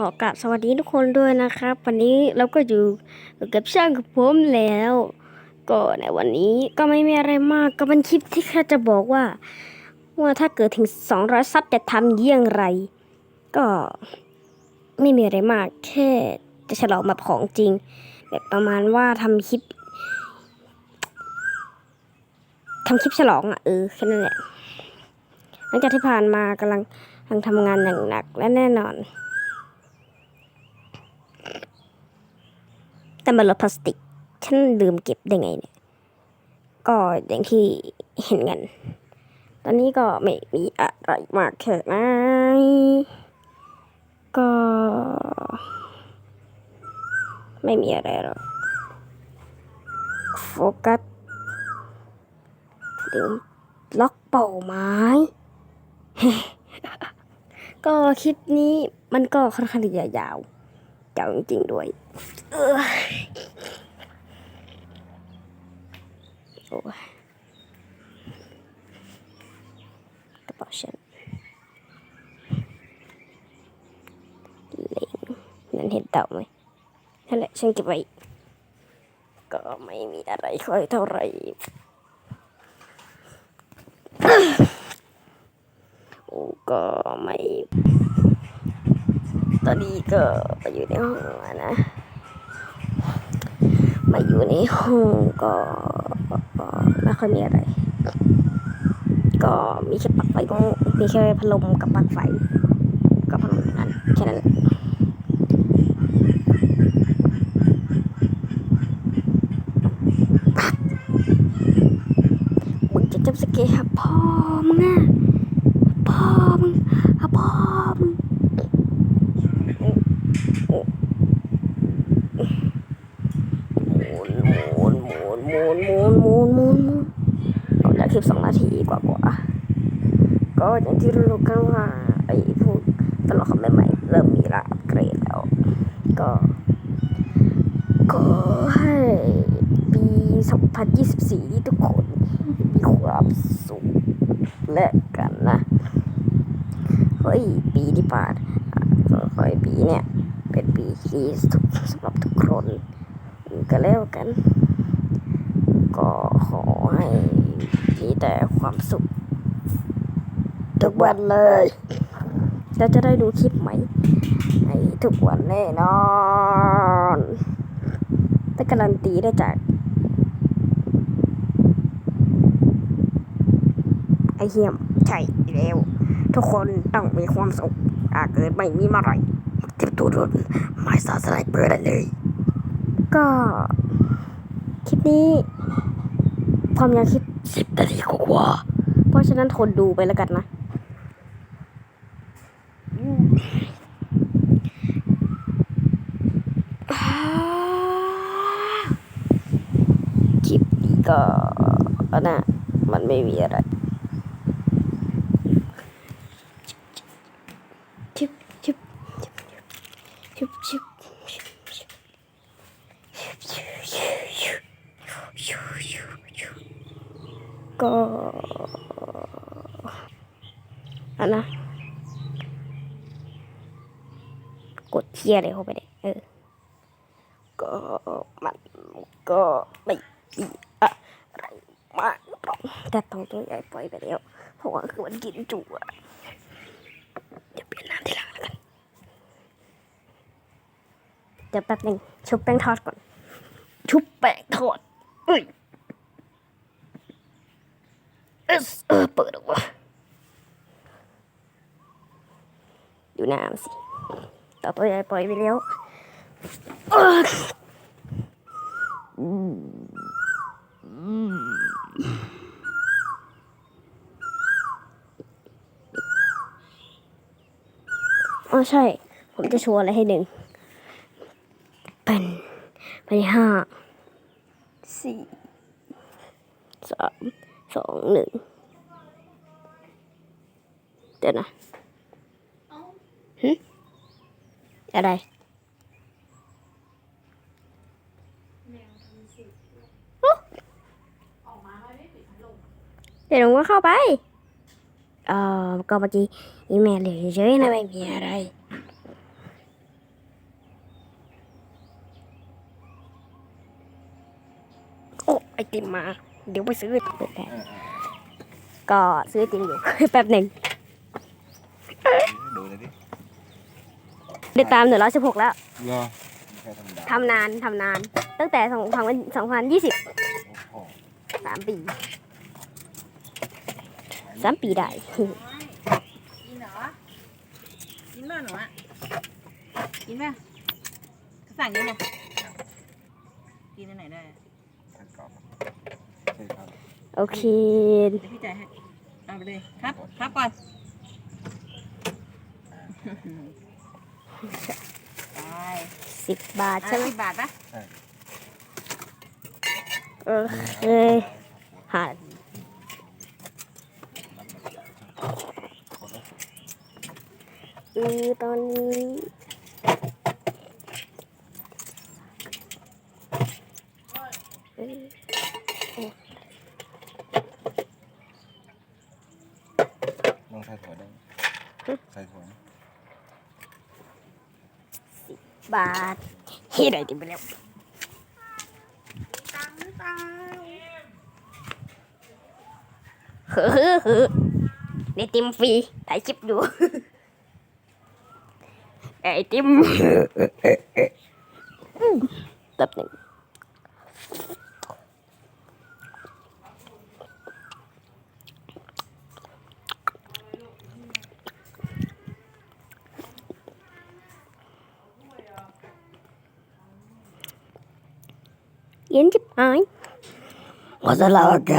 ขอกราบสวัสดีทุกคนด้วยนะครับ วันนี้เราก็อยู่กับช่างกับผมแล้ว ก็ในวันนี้ก็ไม่มีอะไรมากก็เป็นคลิปที่แค่จะบอกว่า ว่าถ้าเกิดถึง 200 ซับจะทำเยี่ยงไร ก็ไม่มีอะไรมาก แค่จะฉลองแบบของจริง แบบประมาณว่าทำคลิปทำคลิปฉลองอะเออแค่นั้นแหละหลังจากที่ผ่านมากำลังกำลังทำงานอย่างหนักและแน่นอน แต่มันลดพลาสติก ฉันลืมเก็บได้ไงเนี่ย ก็อย่างที่เห็นกัน ตอนนี้ก็ไม่มีอะไรมากแค่ไหนก็ ไม่มีอะไรหรอก โฟกัสลืมล็อกเป้าหมายก็คลิปนี้มันก็ค่อนข้างที่จะยาว ยาวจริงๆด้วย โอ้ยกระเป๋าฉันเล็งนั่นเห็นเต่าไหมนั่นแหละฉันเก็บไว้ ก็ไม่มีอะไรค่อยเท่าไหร่โอ้ก็ไม่ ตอนนี้ก็ไปอยู่ในห้องนะ อยู่ในห้องก็ไม่ค่อยมีอะไร ก็มีแค่ปลั๊กไฟก็มีแค่พัดลมกับปลั๊กไฟก็พัดลมนั้นแค่นั้นแหละมึงจะจับสเกตหาพ่อมึงอะพ่อมึงหาพ่อมึง หมุนหมุนหมุนหมุนหมุนห มุนหมุนหมุนก็แล้วคลิปสองนาทีกว่ากว่าๆก็อย่างที่รู้กันว่าไอ้พวกตลกคำใหม่ๆเริ่มมีระอัปเกรดแล้ว ก็ขอให้ปี 2024นี้ทุกคนมีความสุขและกันนะเฮ้ยปีที่ผ่านอะก็ขอให้ปีเนี่ย เป็นปีที่สุขสำหรับทุกคนก็แล้วกัน ก็ขอให้มีแต่ความสุข ทุกวันเลยแล้วจะได้ดูคลิปใหมในทุกวันแน่นอนแต่การันตีได้จากไอเฮียมใช่แล้วทุกคนต้องมีความสุขอาเกิดไม่มีเมื่อไรเต็มตัวโดนไม้สาสไลเบอร์ได้เลย ก็ คลิปนี้ ความยาวคลิปสิบนาทีกว่าเพราะฉะนั้นทนดูไปแล้วกันนะ คลิปนี้ก็นะมันไม่มีอะไรชิบชิบชิบชิบชิบชิบ ก็อันนะ กดเทียอะไรเข้าไปเนี่ยเออ ก็มันก็ไม่มีอะไรมากหรอกแต่ต้องตัวใหญ่ปล่อยไปแล้ว เพราะว่าคือมันกินจุอะเดี๋ยวเปลี่ยนน้ำทีหลังแล้วกัน เดี๋ยวแป๊บหนึงชุบแป้งทอดก่อน ชุบแป้งทอดอ้ย เอสเออเปิดออกมาดูน้ำสิต่อไปปล่อยไปแล้วอืมอ๋อใช่ ผมจะโชว์อะไรให้หนึ่ง เป็นไปห้าสี่สาม สองหนึ่งเดี๋ยวนะฮึอะไรเดี๋ยวหนูก็เข้าไป เอ่อ ก็เมื่อกี้แมลเหลือเฉยๆนะไม่มีอะไร โอ้ ไอติมมา เดี๋ยวไปซื้อเปิดแทนอ่าก็ซื้อไอติมอยู่ แป๊บหนึ่งอ่าดูเลยดิได้ตามหนึ่งร้อยสิบหกแล้วรอไม่ใช่ธรรมดาทำนานทำนาน ตั้งแต่สองพันสองพันยี่สิบโอ้โหสามปีสามปีได้ กินเหรอ กินเมื่อหนูอะ กินไหมสั่งยังไงกินอันไหนได้อะท่านกรอบใช่ครับ โอเคเดี๋ยวพี่จ่ายให้ เอาไปเลย ครับ ครับก่อนไปสิบบาทอะใช่ไหมสิบบาทปะเออเอ้ยหาอือตอนนี้ เอ้ย ลอง ใส่ถั่วได้ใส่ถั่วนะบาทเฮ้ยได้ติมไปแล้วเฮ้อเฮ้อในติมฟรีถ่ายคลิปอยู่ไอติมแป๊บหนึ่ง เย็นจิบหายเหมาะสำหรับอาก